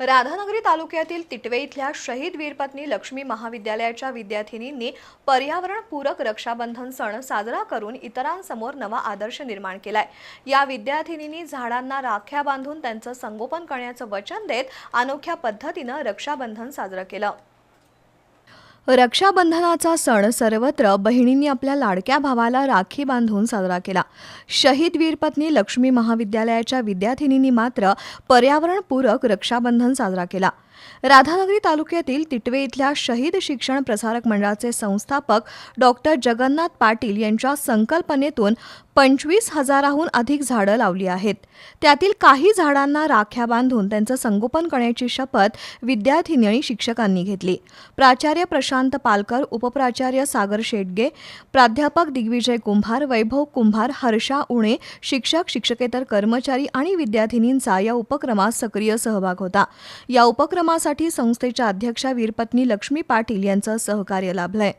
राधानगरी तालुक्यातील तिटवे इथल्या शहीद वीरपत्नी लक्ष्मी महाविद्यालयाच्या विद्यार्थिनींनी पर्यावरणपूरक रक्षाबंधन सण साजरा करून इतरांसमोर नवा आदर्श निर्माण केलाय. या विद्यार्थिनींनी झाडांना राख्या बांधून त्यांचं संगोपन करण्याचं वचन देत अनोख्या पद्धतीनं रक्षाबंधन साजरं केलं. रक्षाबंधनाचा सण सर्वत्र बहिणींनी आपल्या लाडक्या भावाला राखी बांधून साजरा केला. शहीद वीरपत्नी लक्ष्मी महाविद्यालयाच्या विद्यार्थिनींनी मात्र पर्यावरणपूरक रक्षाबंधन साजरा केला. राधानगरी तालुक्यातील तिटवे इथल्या शहीद शिक्षण प्रसारक मंडळाचे संस्थापक डॉक्टर जगन्नाथ पाटील यांच्या संकल्पनेतून पंचवीस हजाराहून अधिक झाडं लावली आहेत. त्यातील काही झाडांना राख्या बांधून त्यांचं संगोपन करण्याची शपथ विद्यार्थिनी आणि शिक्षकांनी घेतली. प्राचार्य प्रशांत पालकर उपप्राचार्य सागर शेटगे प्राध्यापक दिग्विजय कुंभार वैभव कुंभार हर्षा उणे शिक्षक शिक्षकेतर कर्मचारी आणि विद्यार्थिनींचा या उपक्रमात सक्रिय सहभाग होता. या कामासाठी संस्थेच्या अध्यक्षा वीरपत्नी लक्ष्मी पाटील यांचं सहकार्य लाभलंय.